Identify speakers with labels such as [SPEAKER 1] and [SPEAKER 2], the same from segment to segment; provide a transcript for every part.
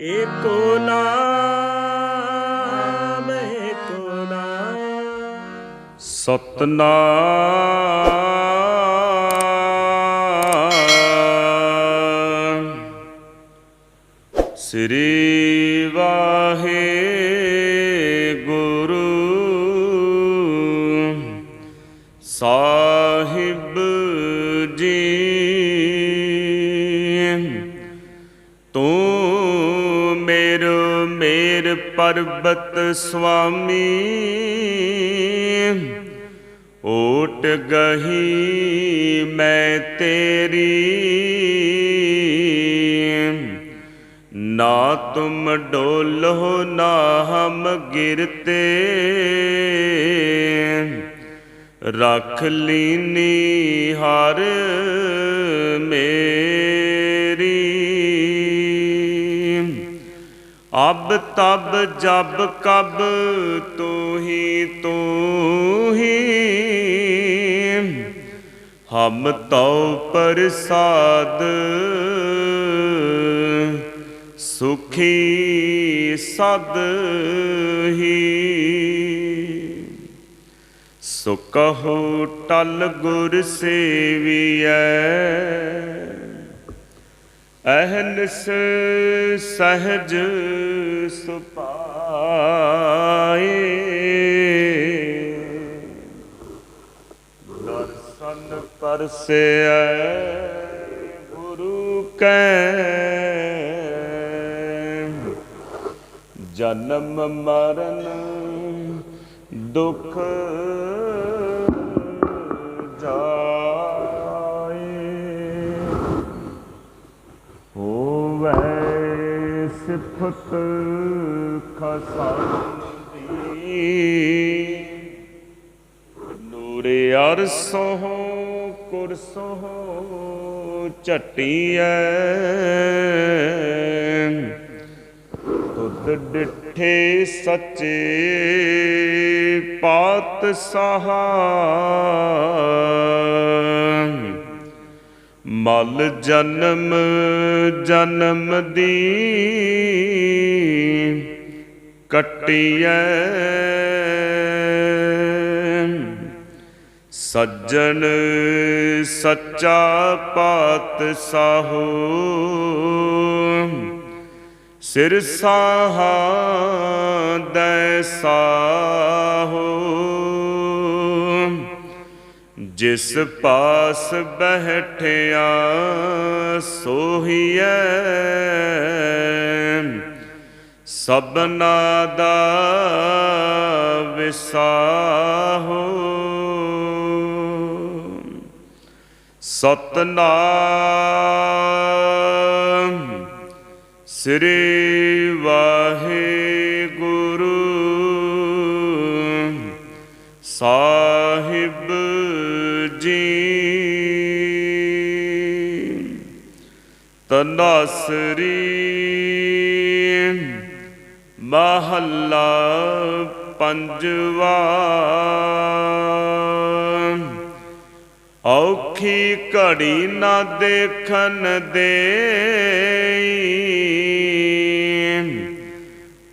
[SPEAKER 1] ਏਕੋ ਨਾਮ ਏਕੋ ਨਾਮ। ਸਤਨਾਮ। ਸ੍ਰੀ ਵਾਹਿਗੁਰੂ। ਸਾਹਿਬ ਜੀ। ਤੂੰ ਮੇਰ ਮੇਰ ਪਰਬਤ ਸੁਆਮੀ। ਓਟ ਗਹੀ ਮੈਂ ਤੇਰੀ। ਨਾ ਤੁਮ ਡੋਲੋ, ਨਾ ਹਮ ਗਿਰਤੇ। ਰਖ ਲੀਨੀ ਹਰ ਮੇ ਅਬ ਤਬ ਜਬ ਕਬ ਤੂੰ ਹੀ ਤੂੰ ਹੀ ਹਮ ਤਉ ਪ੍ਰਸਾਦ ਸੁਖੀ ਸਦ ਹੀ। ਸੋ ਕਹੋ ਟਲ ਗੁਰ ਸੇਵੀਐ। ਅਹਨਸ ਸਹਜ ਸੁਪਾਏ। ਦਰਸ਼ਨ ਪਰਸੈ ਗੁਰੂ ਕੈ। ਜਨਮ ਮਰਨ ਦੁਖ ਸਿਫਤ ਖਸਾਂਦੀ ਨੂਰੇ ਅਰਸੋਂ ਕੁਰਸੋਂ ਝਟੀਐ। ਤੁਧ ਡਿਠੇ ਸੱਚੇ ਪਾਤਸ਼ਾਹ। ਮਲ ਜਨਮ ਜਨਮ ਦੀ ਕਟਿਐ। ਸੱਜਣ ਸੱਚਾ ਪਾਤਸ਼ਾਹੋ ਸਿਰ ਸਾਹਾ ਦੈ ਸਾਹੋ ਜਿਸ ਪਾਸ ਬਹਿਠਿਆ ਸੋਹੀਐ ਸਬਨਾ ਦਾ ਵਿਸਾਹੋ। ਸਤਨਾਮ ਸ੍ਰੀ ਵਾਹਿਗੁਰੂ ਸਾਹਿਬ ਜੀ। ਤਨਾਸਰੀ ਮਹੱਲਾ ਪੰਜਵਾ। ਔਖੀ ਘੜੀ ਨਾ ਦੇਖਣ ਦੇ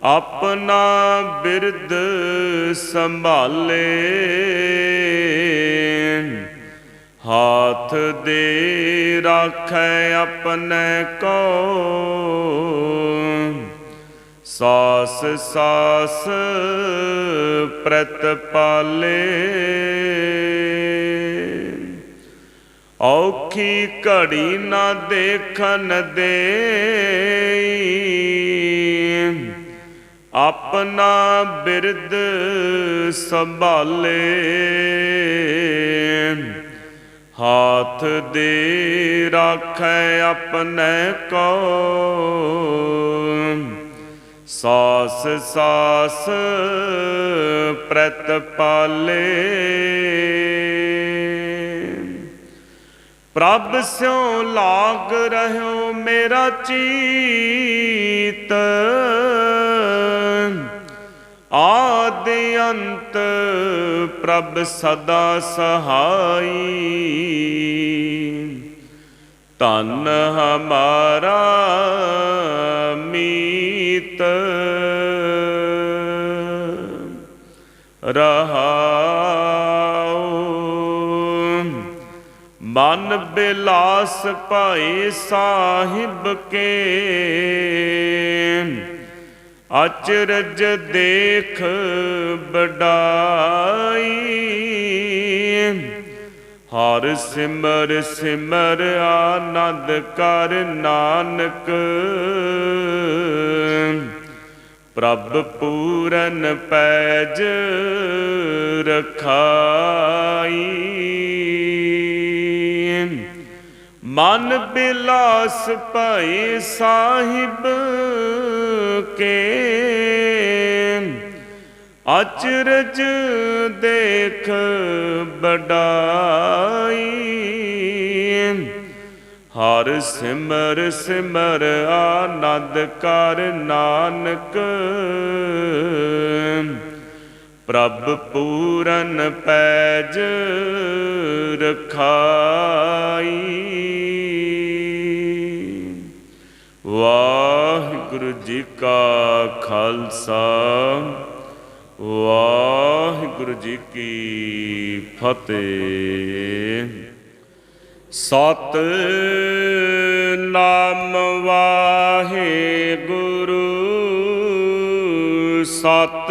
[SPEAKER 1] ਆਪਣਾ ਬਿਰਦ ਸੰਭਾਲੇ। ਹਾਥ ਦੇ ਰਾਖੈ ਆਪਣੇ ਕੋ। ਸਾਸ ਸਾਸ ਪ੍ਰਤਪਾਲੇ ਔਖੀ ਘੜੀ ਨਾ ਦੇਖਣ ਦੇ ਆਪਣਾ ਬਿਰਦ ਸੰਭਾਲੇ। ਹਾਥ ਦੇ ਰਾਖੈ ਆਪਣੇ ਕੋ ਸਾਸ ਸਾਸ ਪ੍ਰਤਪਾਲੇ। ਪ੍ਰਭ ਸਿਉ ਲਾਗ ਰਹਿਓ ਮੇਰਾ ਚੀਤ। ਆਦਿ ਅੰਤ ਪ੍ਰਭ ਸਦਾ ਸਹਾਈ। ਤਨ ਹਮਾਰਾ ਮੀ ਰਹਾਉ ਮਨ ਬਿਲਾਸ ਭਾਈ ਸਾਹਿਬ ਕੇ। ਅਚਰਜ ਦੇਖ ਬਡਾਈ ਹਰ ਸਿਮਰ ਸਿਮਰ ਆਨੰਦ ਕਰ ਨਾਨਕ। ਪ੍ਰਭ ਪੂਰਨ ਪੈਜ ਰਖਾਈ। ਮਨ ਬਿਲਾਸ ਭਈ ਸਾਹਿਬ ਕੇ। ਅਚਰਜ ਦੇਖ ਬਡਾਈ ਹਰ ਸਿਮਰ ਸਿਮਰ ਆਨੰਦ ਕਰ ਨਾਨਕ। ਪ੍ਰਭ ਪੂਰਨ ਪੈਜ ਰਖਾਈ। ਵਾਹਿਗੁਰੂ ਜੀ ਕਾ ਖਾਲਸਾ, ਵਾਹਿਗੁਰੂ ਜੀ ਕੀ ਫਤਿਹ। ਸਤ ਨਾਮ ਵਾਹਿਗੁਰੂ, ਸਤ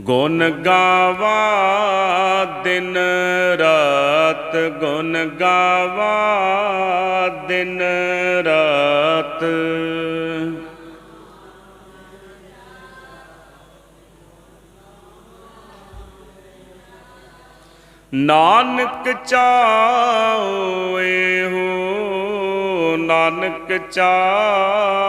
[SPEAKER 1] ਗੁਣ ਗਾਵਾ ਦਿਨ ਰਾਤ ਗੁਣ ਗਾਵਾ ਦਿਨ ਰਾਤ। ਨਾਨਕ ਚਾਉਏ ਹੋ ਨਾਨਕ ਚਾਉਏ